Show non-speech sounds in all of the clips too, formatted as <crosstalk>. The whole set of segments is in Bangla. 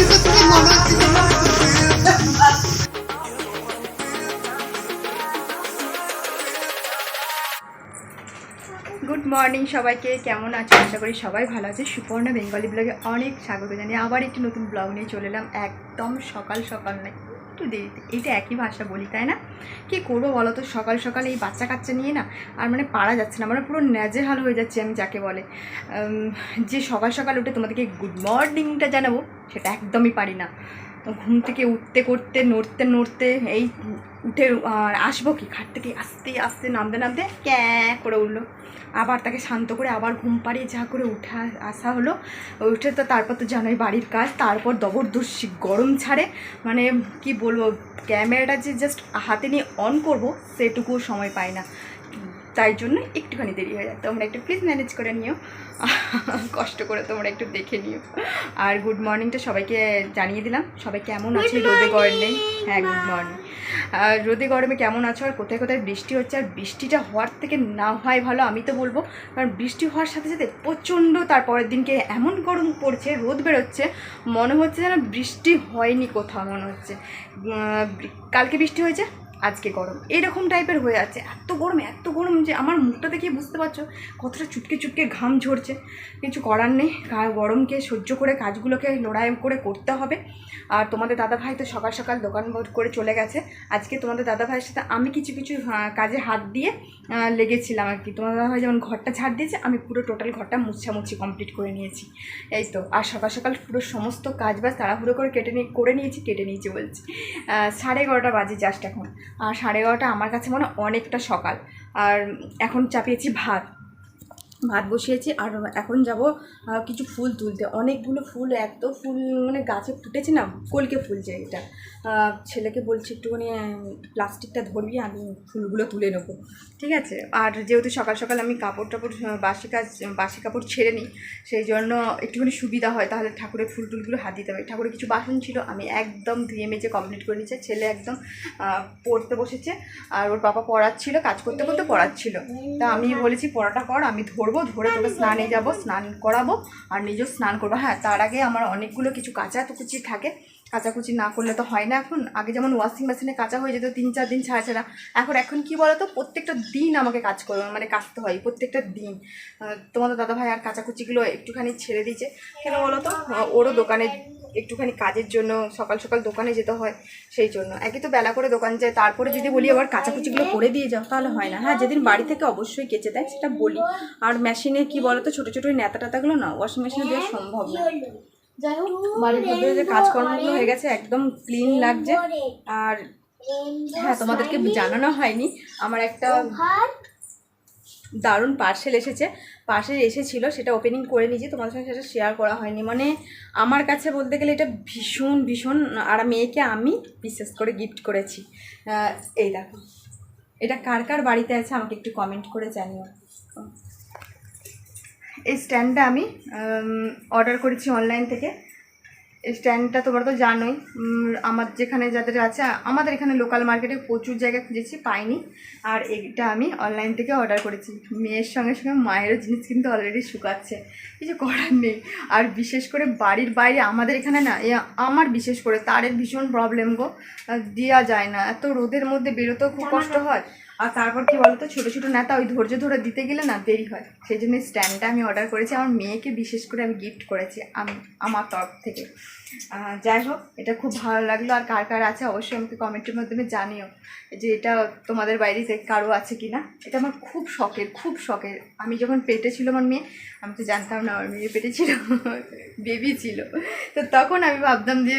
গুড মর্নিং সবাইকে, কেমন আছো? আশা করি সবাই ভালো আছে। সুপর্ণা বেঙ্গলি ব্লগে অনেক স্বাগত জানিয়ে আবার একটি নতুন ব্লগ নিয়ে চলে এলাম। একদম সকাল সকাল নয় একটু দেরিতে এইটা একই ভাষা বলি, তাই না? কি করব বলো তো? সকাল সকাল এই বাচ্চা কাচ্চা নিয়ে না আর মানে পারা যাচ্ছে না মানে পুরো ন্যাজে হাল হয়ে যাচ্ছে আমি যাকে বলে। যে সকাল সকাল উঠে তোমাদেরকে গুড মর্নিংটা জানাব, সেটা একদমই পারি না। ঘুম থেকে উঠতে করতে, নড়তে নড়তে এই উঠে আসব কি? খাট থেকে আস্তে আস্তে, নামতে নামতে ক্যাঁ করে উঠল। আবার তাকে শান্ত করে আবার ঘুম পাড়িয়ে যা করে উঠে, আসা হলো। উঠে তো তারপর তো জানোই বাড়ির কাজ। তারপর জবরদস্তি গরম ছাড়ে। মানে কি বলব, ক্যামেরাটা যে জাস্ট হাতে নিয়ে অন করব সেটুকু সময় পাই না। তাই জন্য একটুখানি দেরি হয়ে যায়। তোমরা একটু প্লিজ ম্যানেজ করে নিও। কষ্ট করে তোমরা একটু দেখে নিও। আর গুড মর্নিংটা সবাইকে জানিয়ে দিলাম। সবাই কেমন আছে? রোদে গরমে? হ্যাঁ গুড মর্নিং আর রোদে গরমে কেমন আছো? আর কোথায় কোথায় বৃষ্টি হচ্ছে? আর বৃষ্টিটা হওয়ার থেকে না হয় ভালো আমি তো বলব। কারণ বৃষ্টি হওয়ার সাথে সাথে প্রচণ্ড তারপরের দিনকে এমন গরম পড়ছে রোদ বেরোচ্ছে মনে হচ্ছে যেন বৃষ্টি হয়নি কোথাও মনে হচ্ছে। কালকে বৃষ্টি হয়েছে? আজকে গরম। এরকম টাইপের হয়ে আছে। এত গরম এত গরম যে আমার মুখটা দেখিয়ে বুঝতে পারছ। কতটা চুটকে চুটকে ঘাম ঝরছে। কিছু করার নেই। গরমকে সহ্য করে কাজগুলোকে লড়াই করে করতে হবে। আর তোমাদের দাদাভাই তো সকাল সকাল দোকান করে চলে গেছে। আজকে তোমাদের দাদা ভাইয়ের সাথে আমি কিছু কিছু কাজে হাত দিয়ে লেগেছিলাম আর কি। তোমাদের দাদা ভাই যেমন ঘরটা ছাড় দিয়েছে, আমি পুরো টোটাল ঘরটা মুছামুছি কমপ্লিট করে নিয়েছি। এই তো, আর সকাল সকাল পুরো সমস্ত কাজ বাজ তাড়াহুড়ো করে কেটে নিয়ে করে নিয়েছি, কেটে নিয়েছি বলছি। সাড়ে এগারোটা বাজে জাস্ট এখন। সাড়ে এগারোটা আমার কাছে মনে অনেকটা সকাল। আর এখন চাপিয়েছি ভাত। ভাত বসিয়েছি আর এখন যাব কিছু ফুল তুলতে। অনেকগুলো ফুল, এত ফুল মানে গাছে ফুটেছে না, কলকে ফুলছে এটা। ছেলেকে বলছি, একটুখানি প্লাস্টিকটা ধরবি, আমি ফুলগুলো তুলে নেব। ঠিক আছে? আর যেহেতু সকাল সকাল আমি কাপড় টাপড় বাসি কাজ, বাসি কাপড় ছেড়ে নিই, সেই জন্য একটুখানি সুবিধা হয়, তাহলে ঠাকুরের ফুল টুলগুলো হাত দিতে হবে ঠাকুরের কিছু বাসন ছিল, আমি একদম ধুয়ে মেজে কমপ্লিট করে নিয়েছে। ছেলে একদম পড়তে বসেছে, আর ওর বাবা পড়াচ্ছিল, কাজ করতে করতে পড়াচ্ছিল। তা আমি বলেছি, পড়াটা কর, আমি ধরবো ধরে তোকে স্নানে যাব, স্নান করাবো আর নিজেও স্নান করব। হ্যাঁ তার আগে আমার অনেকগুলো কিছু কাঁচা তো কুচি থাকে। কাচাকুচি না করলে তো হয় না এখন। আগে যেমন ওয়াশিং মেশিনে কাঁচা হয়ে যেত, তিন চার দিন ছাড়া ছাড়া। এখন এখন কি বলতো, প্রত্যেকটা দিন আমাকে কাজ করবে মানে কাচতে হয়, প্রত্যেকটা দিন। তোমাদের দাদা ভাই আর কাঁচাকুচিগুলো একটুখানি ছেড়ে দিয়েছে। কেন বলো তো ওরও দোকানে একটুখানি কাজের জন্য সকাল সকাল দোকানে যেতে হয় সেই জন্য। একে তো বেলা করে দোকান যায়, তারপরে যদি বলি আবার কাচাকুচিগুলো করে দিয়ে যাও, তাহলে হয় না। হ্যাঁ যেদিন বাড়ি থেকে অবশ্যই কেচে দেয়, সেটা বলি। আর মেশিনে কি বলো তো ছোটো ছোটো নেতা টাতাগুলো না ওয়াশিং মেশিনে দেওয়া সম্ভব না। বাড়ির মধ্যে যে কাজকর্মগুলো হয়ে গেছে, একদম ক্লিন লাগছে। আর হ্যাঁ তোমাদেরকে জানানো হয়নি। আমার একটা দারুণ পার্সেল এসেছে। পার্সেল এসেছিল, সেটা ওপেনিং করে নিয়েছি, তোমাদের সঙ্গে সেটা শেয়ার করা হয়নি। মানে আমার কাছে বলতে গেলে এটা ভীষণ ভীষণ, আর মেয়েকে আমি বিশেষ করে গিফট করেছি। এই দেখো। এটা কার কার বাড়িতে আছে আমাকে একটু কমেন্ট করে জানিও। এই স্ট্যান্ডটা আমি অর্ডার করেছি অনলাইন থেকে। স্ট্যান্ডটা তোমরা তো জানোই। আমার যেখানে যাদের আছে আমাদের এখানে লোকাল মার্কেটে প্রচুর জায়গা খুঁজেছি পাইনি। আর এটা আমি অনলাইন থেকে অর্ডার করেছি। মেয়ের সঙ্গে সঙ্গে মায়েরও জিনিস কিন্তু অলরেডি শুকাচ্ছে। কিছু করার নেই। আর বিশেষ করে বাড়ির বাইরে আমাদের এখানে না এ আমার বিশেষ করে তারের ভীষণ প্রবলেম গো। দেওয়া যায় না। এত রোদের মধ্যে বেরোতেও খুব কষ্ট হয়। আর তারপর কি বলতো, ছোটো ছোটো নেতা ওই ধৈর্য ধরে দিতে গেলে না দেরি হয়। সেই জন্য স্ট্যান্ডটা আমি অর্ডার করেছি। আমার মেয়েকে বিশেষ করে আমি গিফট করেছি আমি আমার তরফ থেকে। যাই হোক, এটা খুব ভালো লাগল। আর কার কার আছে অবশ্যই আমাকে কমেন্টের মাধ্যমে জানিও যে এটা তোমাদের বাড়িতে কারও আছে কি না এটা আমার খুব শখের খুব শখের। আমি যখন পেটে ছিল আমার মেয়ে, আমি তো জানতাম না আমার মেয়ে পেটে ছিল বেবি ছিল। তো তখন আমি ভাবতাম যে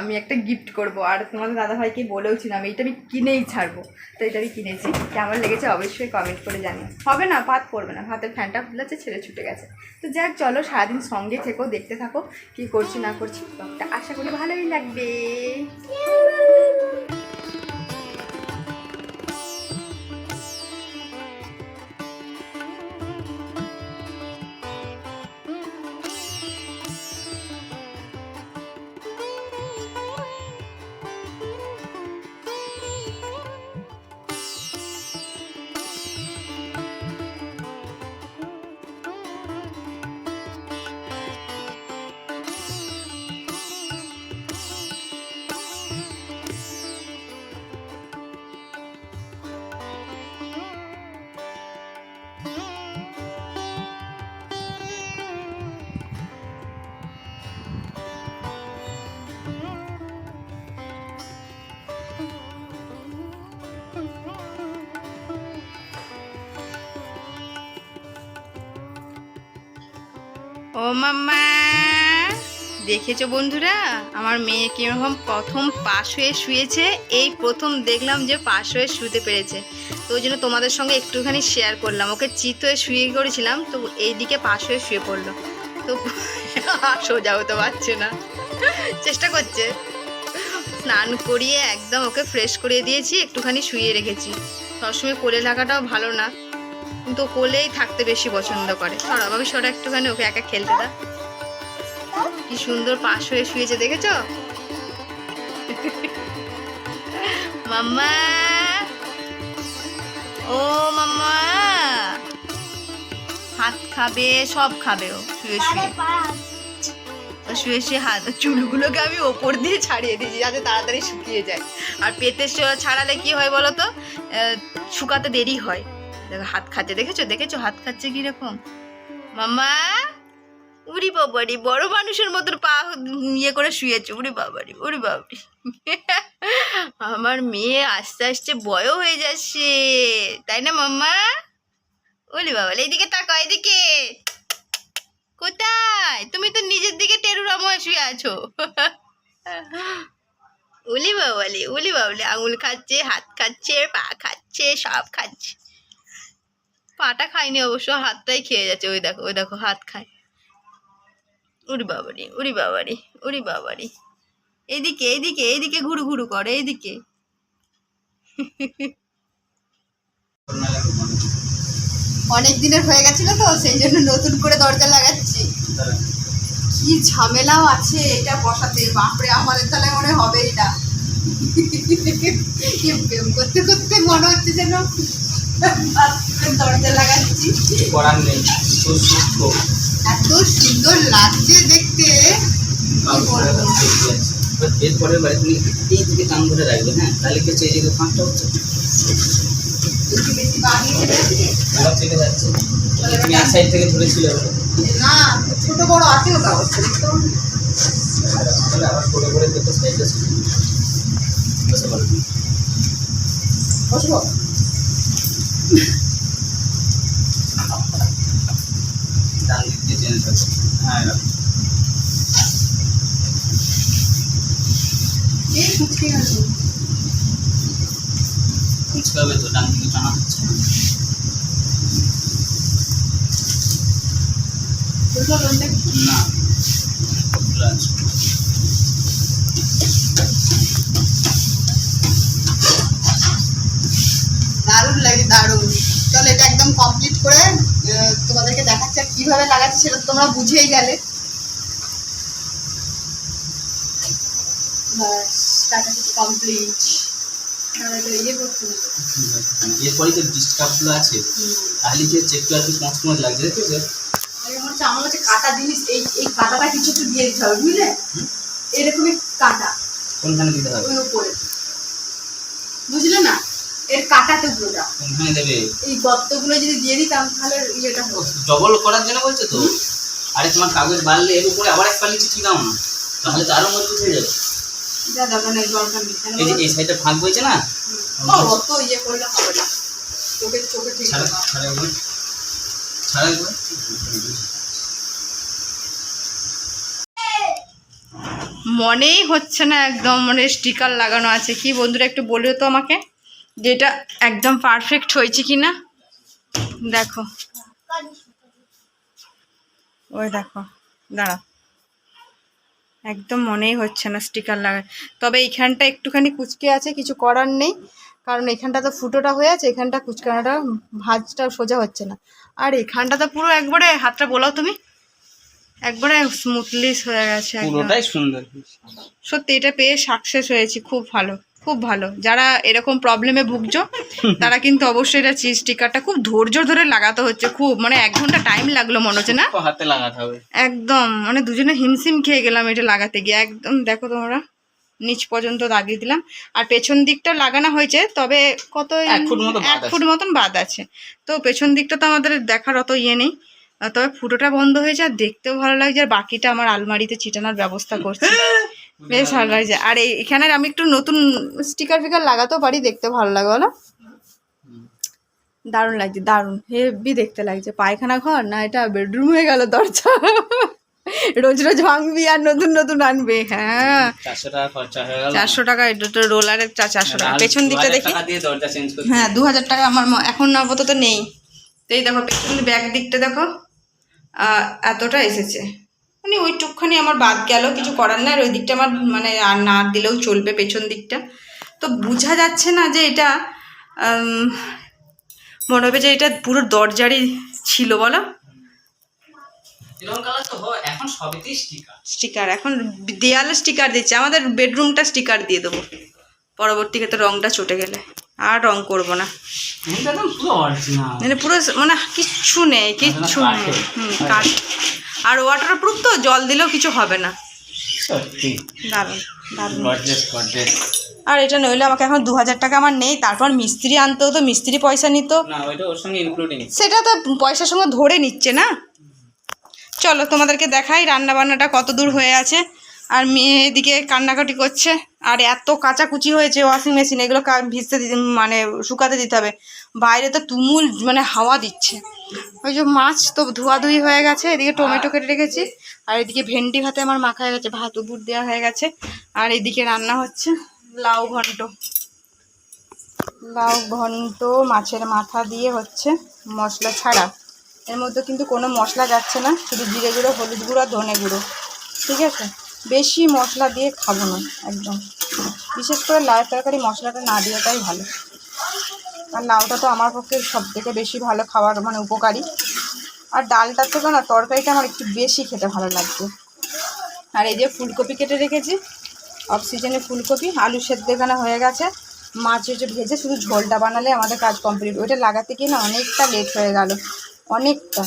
আমি একটা গিফট করব। আর তোমাদের দাদাভাইকে বলেও ছিলাম, এইটা আমি কিনেই ছাড়বো। তো এটা আমি কিনেছি। কেমন লেগেছে অবশ্যই কমেন্ট করে জানিও। হবে না, ভাত পড়বে না। ভাতের ফ্যানটা খুলেছে, ছেড়ে ছুটে গেছে। তো যাক চলো সারাদিন সঙ্গে থেকো, দেখতে থাকো, কি করছি না করছি ব্লগটা আশা করি ভালোই লাগবে। ও মাম্মা, দেখেছ বন্ধুরা? আমার মেয়ে কীরকম প্রথম পাশ হয়ে শুয়েছে, এই প্রথম দেখলাম যে পাশ হয়ে শুতে পেরেছে। তো ওই জন্য তোমাদের সঙ্গে একটুখানি শেয়ার করলাম। ওকে চিত হয়ে শুয়ে করেছিলাম, তো এইদিকে পাশ হয়ে শুয়ে পড়ল। তো <laughs> সোজা হতে পারছে না। চেষ্টা করছে। স্নান করিয়ে একদম ওকে ফ্রেশ করিয়ে দিয়েছি, একটুখানি শুয়ে রেখেছি। সবসময় কোলে থাকাটাও ভালো না। কিন্তু কোলেই থাকতে বেশি পছন্দ করে। সরা বাবু সরা একটুখানি, ওকে একা খেলতে দা কি সুন্দর পাশ হয়ে শুয়েছে, দেখেছ? মাম্মা! ও মাম্মা! হাত খাবে, সব খাবে ও, শুয়ে শুয়ে। শুয়ে শুয়ে হাত, চুলগুলোকে আমি ওপর দিয়ে ছাড়িয়ে দিয়েছি, যাতে তাড়াতাড়ি শুকিয়ে যায়। আর পেতে ছাড়ালে কি হয় বলো তো? শুকাতে দেরি হয়। দেখো হাত খাচ্ছে, দেখেছ? দেখেছ হাত খাচ্ছে কীরকম? মামা উড়ি বাবারি, বড় মানুষের মতন পা ইয়ে করে শুয়েছে। উড়ি বাবারি উড়ি বাবারি। আমার মেয়ে আস্তে আস্তে বড় হয়ে যাচ্ছে। তাই না, মাম্মা? উলি বাবা এইদিকে তাকাও এদিকে কোথায়? তুমি তো নিজের দিকে টেরুরাম হয়ে শুয়ে আছো। উলি বাবালি উলি বাবলি আঙুল খাচ্ছে, হাত খাচ্ছে, পা খাচ্ছে, সব খাচ্ছে। পাটা খায়নি অবশ্য, হাতটাই খেয়ে যাচ্ছে। ওই দেখো ওই দেখো, হাত খায়। উরি বাবারি উরি বাবারি উরি বাবারি। এইদিকে এইদিকে এইদিকে ঘুরু ঘুরু করে এইদিকে অনেক দিনের হয়ে গেছিল তো, সেই জন্য নতুন করে দরজা লাগাচ্ছি। কি ঝামেলাও আছে, এটা বসাতে। বাপরে, আমাদের তাহলে মনে হবে এটা কি প্রেম করতে করতে মনে হচ্ছে যেন দরজা লাগাচ্ছি। করার নেই। খুব সূক্ষ্ম এত সুন্দর লাগছে দেখতে। বলব? বাড়ি তুমি এই দিকে টান ধরে রাখবে হ্যাঁ? তাহলে কি হচ্ছে এই দিকে ফাঁকটা হচ্ছে। দিলে যাচ্ছে। তুমি এক সাইড থেকে ধরেছিলে না ছোট বড় আছে পাবো। তাহলে আবার করে করে ছিল বসে পারো বসবো? ডান দিক দিয়ে চেঞ্জ হবে হ্যাঁ এরকম। এই কুচকে গেল কুচকাবে তো ডান দিকে টানা হচ্ছে দুটো রোলটা না কতগুলো আছে দারুণ লাগে দারুণ চলো এটা একদম কমপ্লিট করে তোমাদেরকে দেখাচ্ছি আর কীভাবে লাগাচ্ছি সেটা তোমরা বুঝেই গেলে। বাস কমপ্লিট ইয়ে করতে হবে। এরপরে যে ডিস্ট আছে। তাহলে কি হচ্ছে একটু আর কি লাগছে হচ্ছে আমার হচ্ছে কাটা জিনিস এই এই কাটাটা কিছু একটু দিয়ে দিতে হবে বুঝলে? এরকমই কাটা। কোনখানে দিতে হবে? ওই উপরে। বুঝলে না? এর কাটা টুকরোটা। কোনখানে দেবে। এই গর্তগুলো যদি দিয়ে দিতাম তাহলে ইয়েটা হতো ডবল করার জন্য বলছো তো? আরে তোমার কাগজ বাড়লে এর উপরে আবার এক পাল্লি চিঠি দাও না। তাহলে তো আরও মজবুত হয়ে যাবে। যা দরকার নেই দরকার নেই এই যে এই সাইডটা ফাঁক হয়েছে না? ও, অত ইয়ে করলে হবে না। চোখে চোখে ঠিক ছাড়া ছাড়া একবার ছাড়া একবার মনেই হচ্ছে না একদম মানে স্টিকার লাগানো আছে। কি বন্ধুরা একটু বলে তো আমাকে। যে এটা একদম পারফেক্ট হয়েছে কি না দেখো। ওই দেখো দাঁড়া একদম মনেই হচ্ছে না স্টিকার লাগা তবে এইখানটা একটুখানি কুচকে আছে কিছু করার নেই। কারণ এখানটা তো ফুটোটা হয়ে আছে এখানটা কুচকানাটা ভাজটা সোজা হচ্ছে না। আর এখানটা তো পুরো একবারে হাতটা বলাও তুমি। একবারে স্মুথলি হয়ে গেছে পুরোটাই সুন্দর সত্যি এটা পেয়ে সাকসেস হয়েছি খুব ভালো। খুব ভালো। যারা এরকম প্রবলেমে ভুগছো তারা কিন্তু অবশ্যই এটা চিজ স্টিকারটা খুব ধৈর্য ধরে লাগাতে হচ্ছে। খুব মানে এক ঘণ্টা টাইম লাগল মনে হচ্ছে না? হাতে লাগাতে হবে। একদম মানে দুজনে হিমসিম খেয়ে গেলাম এটা লাগাতে গিয়ে। একদম দেখো তোমরা নিচ পর্যন্ত লাগিয়ে দিলাম। আর পেছন দিকটা লাগানো হয়েছে তবে কত এক ফুট মতো এক ফুট মতন বাদ আছে। তো পেছন দিকটা তো আমাদের দেখার অত ইয়ে নেই। তবে ফুটোটা বন্ধ হয়েছে আর দেখতেও ভালো লাগছে আর বাকিটা আমার আলমারিতে চিটানোর ব্যবস্থা করছি। <laughs> বেশ ভালো লাগছে। আর এখানে আমি একটু নতুন স্টিকার ফিকার লাগাতেও পারি দেখতে ভালো লাগে বলো? দারুণ লাগছে দারুণ। হেভি দেখতে লাগছে। পায়খানা ঘর না এটা বেডরুম হয়ে গেল দরজা? রোজ রোজ ভাঙবি আর নতুন নতুন আনবে হ্যাঁ। চারশো টাকা হয়ে এটা তো রোলারের চারশো টাকা। পেছন দিকটা দেখি? হ্যাঁ দু হাজার টাকা আমার এখন আপাতত নেই। তো এই দেখো পেছন ব্যাক দিকটা দেখো। আহ, এতটা এসেছে। মানে ওইটুকখানি আমার বাদ গেল কিছু করার নাই আর ওই দিকটা আমার মানে আর না দিলেও চলবে পেছন দিকটা। তো বোঝা যাচ্ছে না যে এটা মনে হবে যে এটা পুরো দরজারই ছিল বলো? স্টিকার এখন দেয়ালে স্টিকার দিচ্ছে আমাদের বেডরুমটা স্টিকার দিয়ে দেবো। পরবর্তীতে রংটা চটে গেলে আর রং করব না। মানে পুরো মানে কিচ্ছু নেই কিচ্ছু নেই হুম কাঠ। আর ওয়াটার প্রুফ তো জল দিলেও কিছু হবে না। সত্যি। দারুণ দারুণ। আর এটা নইলে আমাকে এখন দু হাজার টাকা আমার নেই তারপর মিস্ত্রি আনতেও তো মিস্ত্রি পয়সা নিত। না ওইটা ওর সঙ্গে ইনক্লুডিং সেটা তো পয়সার সঙ্গে ধরে নিচ্ছে না। চলো তোমাদেরকে দেখাই রান্না বান্নাটা কত দূর হয়ে আছে। আর মেয়ে এদিকে কান্নাকাটি করছে। আর এত কাচাকুচি হয়েছে ওয়াশিং মেশিন এগুলো ভিজতে দিতে মানে শুকাতে দিতে হবে। বাইরে তো তুমুল মানে হাওয়া দিচ্ছে। ওই যে মাছ তো ধোয়াধুয়ি হয়ে গেছে, এদিকে টমেটো কেটে রেখেছি। আর এদিকে ভেন্ডি ভাতে আমার মাখা হয়ে গেছে, ভাত উপর দেওয়া হয়ে গেছে। আর এদিকে রান্না হচ্ছে লাউ ঘন্ট। লাউ ঘন্ট মাছের মাথা দিয়ে হচ্ছে মশলা ছাড়া। এর মধ্যে কিন্তু কোনো মশলা যাচ্ছে না, শুধু জিরে গুঁড়ো, হলুদ গুঁড়ো আর ধনে গুঁড়ো। ঠিক আছে? বেশি মশলা দিয়ে খাব না, একদম। বিশেষ করে লাউ তরকারি মশলাটা না দেওয়াটাই ভালো। আর লাউটা তো আমার পক্ষে সব থেকে বেশি ভালো খাওয়ার মানে উপকারী। আর ডালটার থেকে না তরকারিটা আমার একটু বেশি খেতে ভালো লাগছে। আর এই যে ফুলকপি কেটে রেখেছি অফ সিজনে ফুলকপি, আলু সেদ্ধ এখানে হয়ে গেছে। মাছ হচ্ছে ভেজে শুধু ঝোলটা বানালে আমাদের কাজ কমপ্লিট ওইটা লাগাতে গিয়ে না অনেকটা লেট হয়ে গেল। অনেকটা।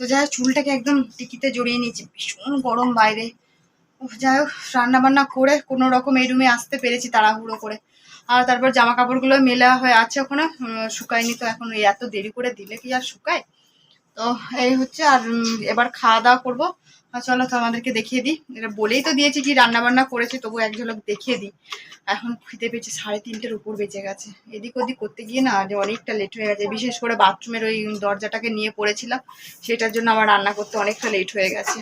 তো যাই চুলটাকে একদম টিকিতে জড়িয়ে নিয়েছি। ভীষণ গরম বাইরে। যাই হোক, রান্নাবান্না করে কোনো রকম এই রুমে আসতে পেরেছি তাড়াহুড়ো করে। আর তারপর জামা কাপড়গুলো মেলা হয়ে আছে ওখানে। শুকায়নি তো এখন। এত দেরি করে দিলে কি আর শুকায়? তো এই হচ্ছে আর এবার খাওয়া দাওয়া করব। চলো তো আমাদেরকে দেখিয়ে দিই। এটা বলেই তো দিয়েছি কি রান্না বান্না করেছি, তবু এক ঝলক দেখিয়ে দিই। এখন খিদে পেয়েছে, সাড়ে তিনটের উপর বেঁচে গেছে। এদিক ওদিক করতে গিয়ে না যে অনেকটা লেট হয়ে গেছে। বিশেষ করে বাথরুমের ওই দরজাটাকে নিয়ে পড়েছিলাম। সেটার জন্য আমার রান্না করতে অনেকটা লেট হয়ে গেছে।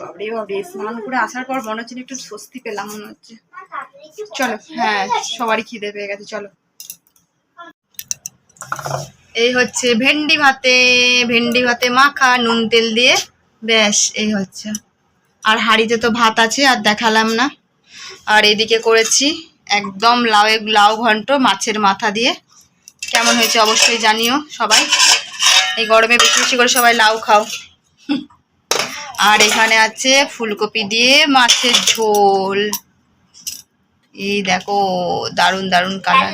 বাবরে বাবরে স্নান করে আসার পর মনে হচ্ছে একটু স্বস্তি পেলাম, মনে হচ্ছে। চলো হ্যাঁ সবারই খিদে পেয়ে গেছে, চলো। এই হচ্ছে ভেন্ডি ভাতে ভেন্ডি ভাতে মাখা, নুন তেল দিয়ে। ব্যাস, এই হচ্ছে। আর হাঁড়িতে তো ভাত আছে, আর দেখালাম না। আর এদিকে করেছি একদম লাউ লাউ ঘন্ট মাছের মাথা দিয়ে। কেমন হয়েছে অবশ্যই জানিও সবাই। এই গরমে বেশি বেশি করে সবাই লাউ খাও। আর এখানে আছে ফুলকপি দিয়ে মাছের ঝোল। এই দেখো, দারুণ দারুণ কালার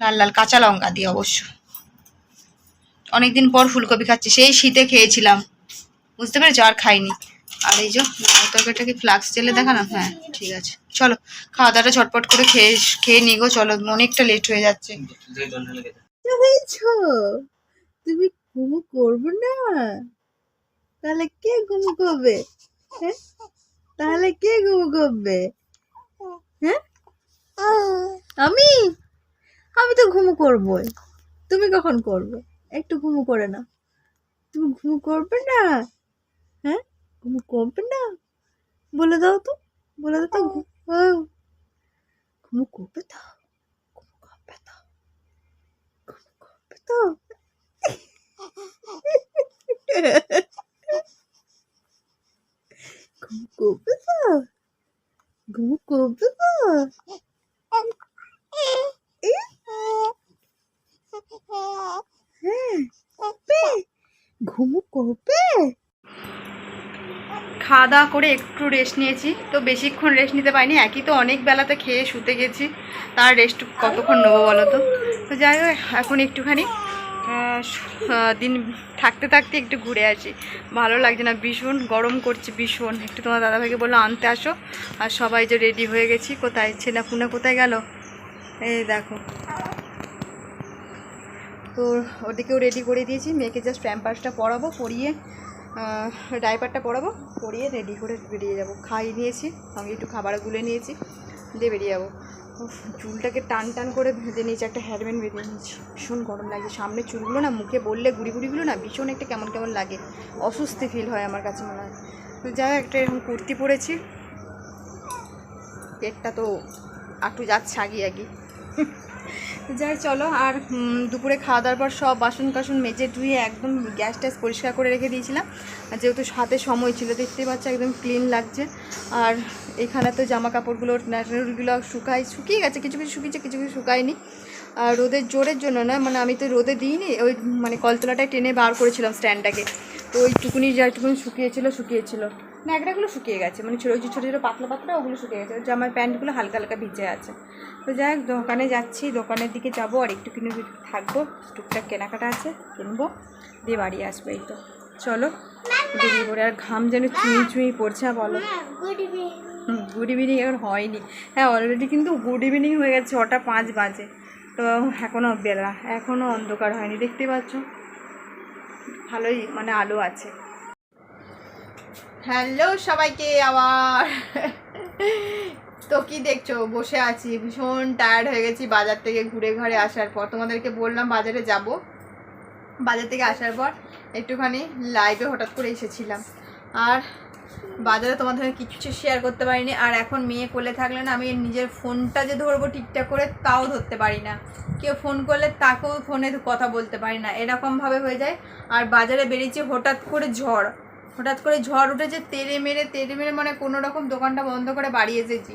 লাল লাল কাঁচা লঙ্কা দিয়ে অবশ্য। অনেকদিন পর ফুলকপি খাচ্ছি, সেই শীতে খেয়েছিলাম। বুঝতে পেরেছ? আর খাইনি। আর এই যে কি ফ্লাক্স জেলে দেখা না? হ্যাঁ ঠিক আছে। চলো খাওয়া দাওয়াটা ঝটপট করে খেয়ে খেয়ে নিগো, চলো, অনেকটা লেট হয়ে যাচ্ছে। তুমি ঘুমু করবে না? তাহলে কে ঘুমু করবে? হ্যাঁ? তাহলে কে ঘুমু করবে? হ্যাঁ? আমি? আমি তো ঘুমু করবই। তুমি কখন করবে? একটু ঘুমু করে না তুমি ঘুমু করবে না? হ্যাঁ? ঘুমু করবে না? বলে দাও তো বলে দাও তো ও, ঘুমু করবে তো ঘুমু করবে তো ঘুমু করবে তো। ঘুমু করবে তো ঘুমু করবে তো। <laughs> হ্যাঁ করবে খাওয়া দাওয়া করে একটু রেস্ট নিয়েছি, তো বেশিক্ষণ রেস্ট নিতে পারিনি। একই তো অনেক বেলাতে খেয়ে শুতে গেছি। তার রেস্ট কতক্ষণ নেব বলো তো? তো যাই হোক, এখন একটুখানি দিন থাকতে থাকতে একটু ঘুরে আসি। ভালো লাগছে না, ভীষণ গরম করছে, ভীষণ। একটু তোমার দাদাভাইকে বলল আনতে আসো। আর সবাই যে রেডি হয়ে গেছি, কোথায়? ছেনা পুনা কোথায় গেল? এই দেখো। তো ওদিকেও রেডি করে দিয়েছি। মেয়েকে জাস্ট প্যাম্পাসটা পরাবো, পরিয়ে ডাইপারটা পরাবো, পরিয়ে রেডি করে বেরিয়ে যাব। খাইয়ে নিয়েছি, সঙ্গে একটু খাবার গুলে নিয়েছি, দিয়ে বেরিয়ে যাব। চুলটাকে টান টান করে ভেজে নিয়েছি, একটা হেয়ারব্যান্ড বেঁধে নিয়েছি। ভীষণ গরম লাগে সামনে চুলগুলো না মুখে বললে গুড়ি গুড়িগুলো না ভীষণ একটা কেমন কেমন লাগে। অস্বস্তি ফিল হয় আমার কাছে মনে হয়। তো যাই একটা এরকম কুর্তি পরেছি। পেটটা তো একটু যাচ্ছে আগে আগিয়ে যাই, চলো, আর দুপুরে খাওয়া দাওয়ার পর সব বাসন কাসন মেজে ধুয়ে একদম গ্যাস ট্যাস পরিষ্কার করে রেখে দিয়েছিলাম। যেহেতু হাতে সময় ছিল দেখতে পাচ্ছি একদম ক্লিন লাগছে। আর এখানে তো জামা কাপড়গুলো ন্যাচারালগুলো শুকাই শুকিয়ে গেছে, কিছু কিছু শুকিয়েছে, কিছু কিছু শুকায়নি। আর রোদের জোরের জন্য না মানে আমি তো রোদে দিইনি, ওই মানে কলতলাটায় টেনে বার করেছিলাম স্ট্যান্ডটাকে তো ওইটুকুনি যাইটুকুনি শুকিয়েছিল শুকিয়েছিল। ন্যাকড়াগুলো শুকিয়ে গেছে। মানে ছোটো ছোটো ছোটো পাতলা পাতলা ওগুলো শুকিয়ে গেছে। জামার প্যান্টগুলো হালকা হালকা ভিজে আছে। তো যাই হোক দোকানে যাচ্ছি। দোকানের দিকে যাব। আর একটু কিনে থাকব। টুকটাক কেনাকাটা আছে কিনবো। দিয়ে বাড়ি আসব এই তো। চলো বেরিয়ে পড়ে আর ঘাম যেন চুঁই চুঁই পড়ছে বলো। Good evening. এখন হয়নি। হ্যাঁ অলরেডি কিন্তু গুড ইভিনিং হয়ে গেছে ছটা পাঁচ বাজে। তো এখনও বেলা এখনও অন্ধকার হয়নি। দেখতে পাচ্ছ? ভালোই মানে আলো আছে। হ্যালো সবাইকে আবার। তো কি দেখছ? বসে আছি, ভীষণ টায়ার্ড হয়ে গেছি বাজার থেকে ঘুরে ঘুরে আসার পর। তোমাদেরকে বললাম বাজারে যাব। বাজার থেকে আসার পর একটুখানি লাইভে হঠাৎ করে এসেছিলাম। আর বাজারে তোমাদের কিছু শেয়ার করতে পারিনি। আর এখন মেয়ে কোলে থাকলে না আমি নিজের ফোনটা যে ধরবো ঠিকঠাক করে তাও ধরতে পারি না। কেউ ফোন করলে তাকেও ফোনে কথা বলতে পারি না। এরকমভাবে হয়ে যায়। আর বাজারে বেরিয়েছি হঠাৎ করে ঝড়। হঠাৎ করে ঝড় উঠেছে তেড়ে মেরে তেড়ে মেরে মানে কোনো রকম দোকানটা বন্ধ করে বাড়ি এসেছি।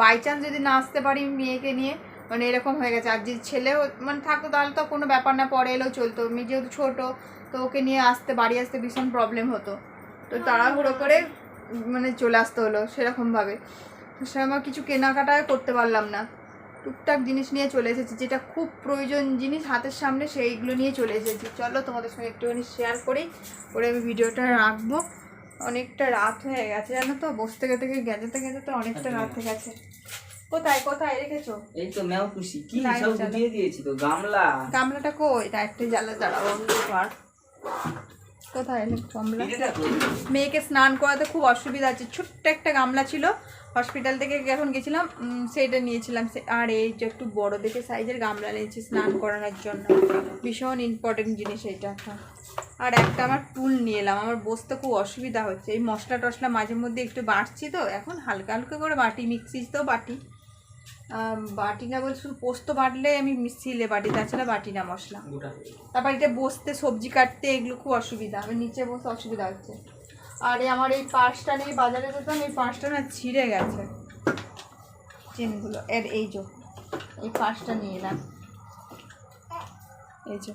বাই চান্স যদি না আসতে পারি মেয়েকে নিয়ে মানে এরকম হয়ে গেছে। আর যে ছেলেও মানে থাকতো তাহলে তো কোনো ব্যাপার না পরে এলেও চলতো। মেয়ে যেহেতু ছোটো তো ওকে নিয়ে আসতে বাড়ি আসতে ভীষণ প্রবলেম হতো। তো তাড়াহুড়ো করে মানে চলে আসতে হলো সেরকমভাবে। সে আমার কিছু কেনাকাটা করতে পারলাম না। টুকটাক জিনিস নিয়ে চলে এসেছি যেটা খুব প্রয়োজন জিনিস হাতের সামনে সেইগুলো নিয়ে চলে এসেছি। চলো তোমাদের সঙ্গে একটুখানি শেয়ার করি করে আমি ভিডিওটা রাখব। অনেকটা রাত হয়ে গেছে জানো তো বসতে থেকে থেকে গেঁজাতে গেঁজাতে অনেকটা রাত হয়ে। গেছে। কোথায় কোথায় রেখেছো? এই তো ম্যাও খুশি। কি সব। গুটিয়ে দিয়েছি তো গামলা। গামলাটা কই? একটা জ্বালা দাঁড়াবো আর কোথায় গামলা মেয়েকে স্নান করাতে খুব অসুবিধা আছে। ছোট্ট একটা গামলা ছিল হসপিটাল থেকে যখন গেছিলাম সেইটা নিয়েছিলাম। সে- আর এই যে একটু বড় দেখে সাইজের গামলা নিয়েছি স্নান করানোর জন্য। ভীষণ ইম্পর্টেন্ট জিনিস এইটা। একটা আর একটা আমার টুল নিয়ে এলাম। আমার বসতে খুব অসুবিধা হচ্ছে। এই মশলা টশলা মাঝে মধ্যে একটু বাটছি তো। এখন হালকা হালকা করে বাটি মিক্সি তো বাটি। বাটি না বলছি শুধু পোস্ত বাটলে আমি মিক্সিলে বাটি তাছাড়া বাটি না মশলা। তারপর এটা বসতে সবজি কাটতে এগুলো খুব অসুবিধা। আমি নিচে বসতে অসুবিধা হচ্ছে। আর আমার এই পার্সটা নিয়ে বাজারে যেতাম এই পার্সটা না ছিঁড়ে গেছে। চেনগুলো। এর এই যে, এই পার্সটা নিয়ে এলাম এই যে,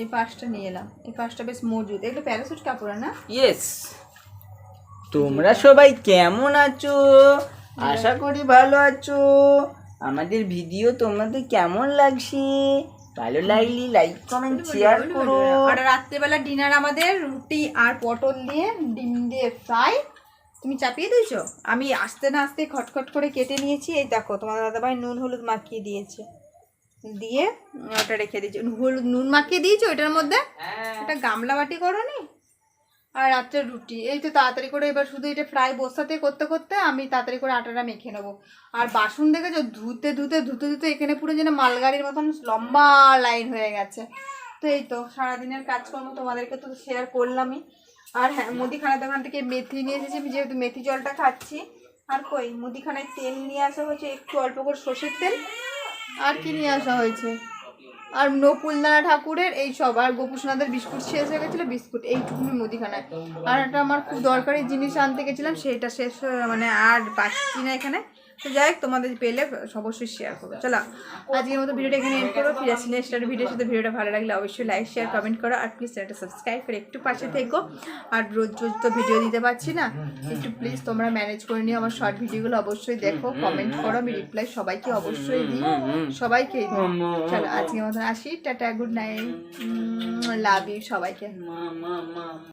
এই পার্সটা নিয়ে এলাম এই পার্সটা বেশ মজুদ এগুলো প্যারাসুট কাপড়, না? ইয়েস তোমরা সবাই কেমন আছো? আশা করি ভালো আছো। আমাদের ভিডিও তোমাদের কেমন লাগছে? ভালো লাগলে লাইক কমেন্ট শেয়ার করো। আর রাত্রেবেলা ডিনার আমাদের রুটি আর পটল দিয়ে ডিম দিয়ে ফ্রাই তুমি চাপিয়ে দিয়েছ? আমি আস্তে না আস্তে খটখট করে কেটে নিয়েছি। এই দেখো তোমার দাদাভাই নুন হলুদ মাখিয়ে দিয়েছে। দিয়ে ওটা রেখে দিয়েছে। হলুদ নুন মাখিয়ে দিয়েছ ওটার মধ্যে? এটা গামলা বাটি করো নি আর রাত্রে রুটি। এই তো তাড়াতাড়ি করে এবার শুধু এটা ফ্রাই বসাতে করতে করতে আমি তাড়াতাড়ি করে আটাটা মেখে নেব। আর বাসন দেখেছ? ধুতে ধুতে ধুতে ধুতে এখানে পুরো যেন মালগাড়ির মতন লম্বা লাইন হয়ে গেছে। তো এই তো সারাদিনের কাজকর্ম তোমাদেরকে তো শেয়ার করলামই। আর হ্যাঁ মুদিখানা দোকান থেকে মেথি নিয়ে এসেছি, আমি যেহেতু মেথি জলটা খাচ্ছি। আর কই, মুদিখানায় তেল নিয়ে আসা হয়েছে, একটু অল্প করে সর্ষের তেল। আর কি নিয়ে আসা হয়েছে? আর নকুলদানা ঠাকুরের এই সব আর গোপুসোনাদের বিস্কুট শেষ হয়ে গেছিল, বিস্কুট এইটুকুনি মুদিখানায়। আর একটা আমার খুব দরকারি জিনিস আনতে গেছিলাম সেইটা শেষ মানে আর পাচ্ছি না এখানে। তো যাই হোক, তোমাদের পেলে অবশ্যই শেয়ার করো চলো, আজকের মতো ভিডিওটা এখানে এন্ড করো ফিরে আসি নেক্সট ভিডিওর সাথে। ভিডিওটা ভালো লাগলে অবশ্যই লাইক শেয়ার কমেন্ট করো। আর প্লিজ চ্যানেলটা সাবস্ক্রাইব করে একটু পাশে থেকো। আর রোজ রোজ তো ভিডিও দিতে পারছি না। একটু প্লিজ তোমরা ম্যানেজ করে নিও। আমার শর্ট ভিডিওগুলো অবশ্যই দেখো কমেন্ট করো। আমি রিপ্লাই সবাইকে অবশ্যই দিই। সবাইকে দিই। চলো, আজকের মতন আসি। Tata good night love you সবাইকে।